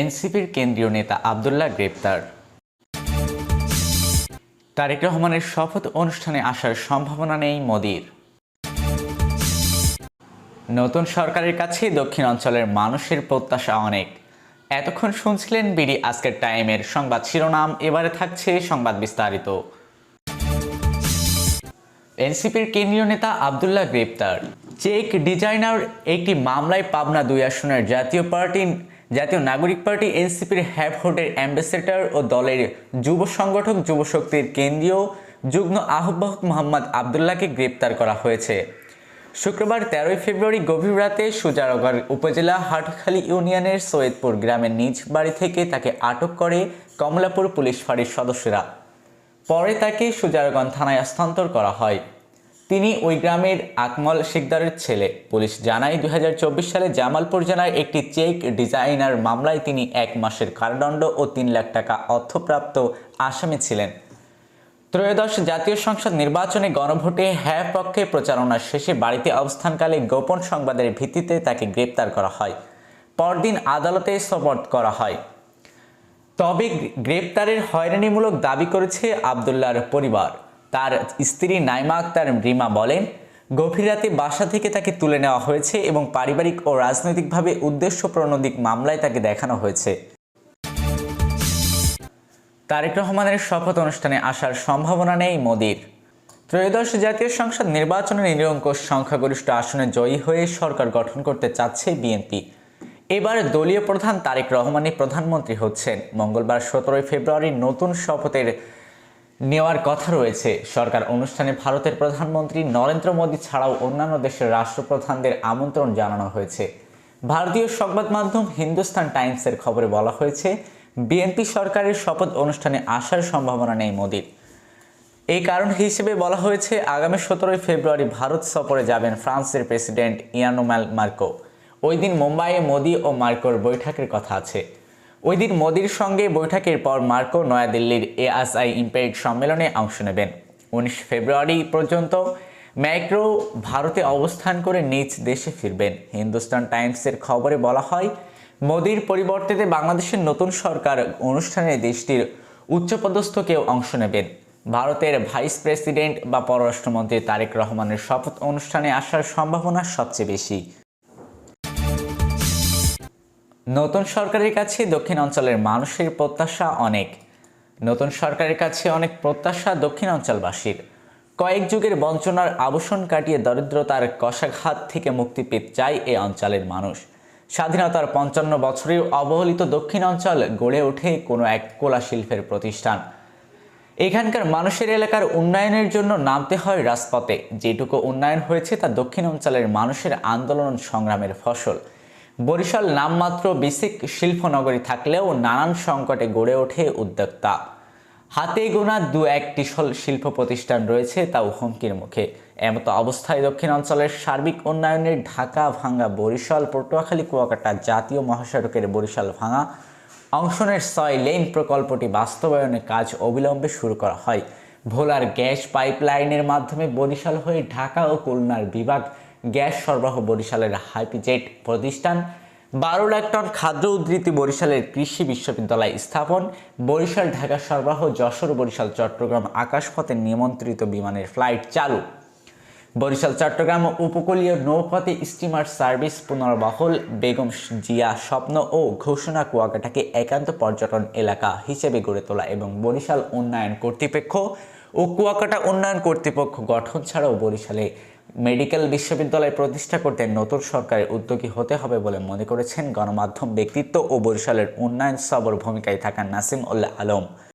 এনসিপির কেন্দ্রীয় নেতা আবদুল্লাহ গ্রেপ্তার। তারেক রহমানের শপথ অনুষ্ঠানে আসার সম্ভাবনা নেই মোদির। নতুন সরকারের কাছে দক্ষিণ অঞ্চলের মানুষের প্রত্যাশা অনেক। এতক্ষণ শুনছিলেন বিডি আজকের টাইমের সংবাদ শিরোনাম, এবারে থাকছে সংবাদ বিস্তারিত। এনসিপির কেন্দ্রীয় নেতা আবদুল্লাহ গ্রেপ্তার। চেক ডিজাইনার একটি মামলায় পাবনা দুই আসনের জাতীয় পার্টি জাতীয় নাগরিক পার্টি এনসিপির হ্যাভহোডের অ্যাম্বাসেডর ও দলের যুব সংগঠক যুবশক্তির কেন্দ্রীয় যুগ্ম আহ্বায়ক মোহাম্মদ আবদুল্লাহকে গ্রেপ্তার করা হয়েছে। শুক্রবার তেরোই ফেব্রুয়ারি গভীর রাতে সুজারগড় উপজেলা হাটখালী ইউনিয়নের সৈয়দপুর গ্রামের নিজ বাড়ি থেকে তাকে আটক করে কমলাপুর পুলিশ ফাঁড়ির সদস্যরা। পরে তাকে সুজারগঞ্জ থানায় স্থানান্তর করা হয়। তিনি ওই গ্রামের আকমল শিকদারের ছেলে। পুলিশ জানায় দুই হাজার চব্বিশ সালে জামালপুর জেলায় একটি চেক ডিজাইনার মামলায় তিনি এক মাসের কারাদণ্ড ও তিন লাখ টাকা অর্থপ্রাপ্ত আসামি ছিলেন। ত্রয়োদশ জাতীয় সংসদ নির্বাচনে গণভোটে হ্যাঁ পক্ষে প্রচারণা শেষে বাড়িতে অবস্থানকালে গোপন সংবাদের ভিত্তিতে তাকে গ্রেপ্তার করা হয়। পরদিন আদালতে সোপর্দ করা হয়। তবে গ্রেপ্তারের হয়রানিমূলক দাবি করেছে আবদুল্লাহর পরিবার। তার স্ত্রী নাইমা আক্তার রিমা বলেন, গভীর রাতে বাসা থেকে তাকে তুলে নেওয়া হয়েছে এবং পারিবারিক ও রাজনৈতিকভাবে উদ্দেশ্য প্রণোদিক মামলায় তাকে দেখানো হয়েছে। তারেক রহমানের শপথ অনুষ্ঠানে আসার সম্ভাবনা নেই মোদির। ত্রয়োদশ জাতীয় সংসদ নির্বাচনে নিরঙ্কুশ সংখ্যাগরিষ্ঠ আসনে জয়ী হয়ে সরকার গঠন করতে চাচ্ছে বিএনপি। এবার দলীয় প্রধান তারেক রহমানই প্রধানমন্ত্রী হচ্ছেন। মঙ্গলবার সতেরোই ফেব্রুয়ারি নতুন শপথের নেওয়ার কথা রয়েছে। সরকার অনুষ্ঠানে ভারতের প্রধানমন্ত্রী নরেন্দ্র মোদী ছাড়াও অন্যান্য দেশের রাষ্ট্রপ্রধানদের আমন্ত্রণ জানানো হয়েছে। ভারতীয় সংবাদ মাধ্যম হিন্দুস্তান টাইমসের খবরে বলা হয়েছে, বিএনপি সরকারের শপথ অনুষ্ঠানে আসার সম্ভাবনা নেই মোদীর। এই কারণ হিসেবে বলা হয়েছে, আগামী সতেরোই ফেব্রুয়ারি ভারত সফরে যাবেন ফ্রান্সের প্রেসিডেন্ট ইয়ানোম্যাল মার্কো। ওই দিন মুম্বাইয়ে মোদি ও মার্কোর বৈঠকের কথা আছে। ওই দিন মোদির সঙ্গে বৈঠকের পর মার্কো নয়াদিল্লির এআসআই ইম্পেরিড সম্মেলনে অংশ নেবেন। উনিশ ফেব্রুয়ারি পর্যন্ত ম্যাক্রো ভারতে অবস্থান করে নিজ দেশে ফিরবেন। হিন্দুস্তান টাইমসের খবরে বলা হয়, মোদির পরিবর্তে বাংলাদেশের নতুন সরকার অনুষ্ঠানে দেশটির উচ্চপদস্থ কেউ অংশ নেবেন। ভারতের ভাইস প্রেসিডেন্ট বা পররাষ্ট্রমন্ত্রী তারেক রহমানের শপথ অনুষ্ঠানে আসার সম্ভাবনা সবচেয়ে বেশি। নতুন সরকারের কাছে দক্ষিণ অঞ্চলের মানুষের প্রত্যাশা অনেক। নতুন সরকারের কাছে অনেক প্রত্যাশা দক্ষিণ অঞ্চলবাসীর। কয়েক যুগের বঞ্চনার আবসন কাটিয়ে দরিদ্রতার কষাঘাত থেকে মুক্তি পেতে চায় এ অঞ্চলের মানুষ। স্বাধীনতার পঞ্চান্ন বছরের অবহেলিত দক্ষিণ অঞ্চল গড়ে ওঠে কোনো এক কোলা শিল্পের প্রতিষ্ঠান। এখানকার মানুষের এলাকার উন্নয়নের জন্য নামতে হয় রাজপথে। যেটুকু উন্নয়ন হয়েছে তা দক্ষিণ অঞ্চলের মানুষের আন্দোলন সংগ্রামের ফসল। বরিশাল নামমাত্র বেসিক শিল্পনগরী থাকলেও নানান সংকটে গড়ে ওঠে উদ্যোক্তা। হাতে গোনা দু একটি শিল্প প্রতিষ্ঠান রয়েছে তাও হুমকির মুখে। এমতো অবস্থায় দক্ষিণ অঞ্চলের সার্বিক উন্নয়নের ঢাকা ভাঙ্গা বরিশাল, পটুয়াখালী, কুয়াকাটা জাতীয় মহাসড়কের বরিশাল ভাঙা অংশনের ছয় লেন প্রকল্পটি বাস্তবায়নের কাজ অবিলম্বে শুরু করা হয়। ভোলার গ্যাস পাইপলাইনের মাধ্যমে বরিশাল হয়ে ঢাকা ও খুলনার বিভাগ গ্যাস সরবরাহ বরিশালের হাইপিজেট প্রতিষ্ঠান। বারো লাখ টন খাদ্য উদ্ধৃতি বরিশালের কৃষি বিশ্ববিদ্যালয় স্থাপন। বরিশাল ঢাকা সরবরাহ যশোর, বরিশাল চট্টগ্রাম আকাশপথে নিমন্ত্রিত বিমানের ফ্লাইট চালু। বরিশাল, চট্টগ্রাম উপকূলীয় নৌপথে স্টিমার সার্ভিস পুনর্বহল, বেগম জিয়া স্বপ্ন ও ঘোষণা কুয়াকাটাকে একান্ত পর্যটন এলাকা হিসেবে গড়ে তোলা এবং বরিশাল উন্নয়ন কর্তৃপক্ষ ও কুয়াকাটা উন্নয়ন কর্তৃপক্ষ গঠন ছাড়াও বরিশালে মেডিকেল বিশ্ববিদ্যালয় প্রতিষ্ঠা করতে নতুন সরকারের উদ্যোগী হতে হবে বলে মনে করেছেন গণমাধ্যম ব্যক্তিত্ব ও বরিশালের উন্নয়ন সবর ভূমিকায় থাকা নাসিম উল্লাহ আলম।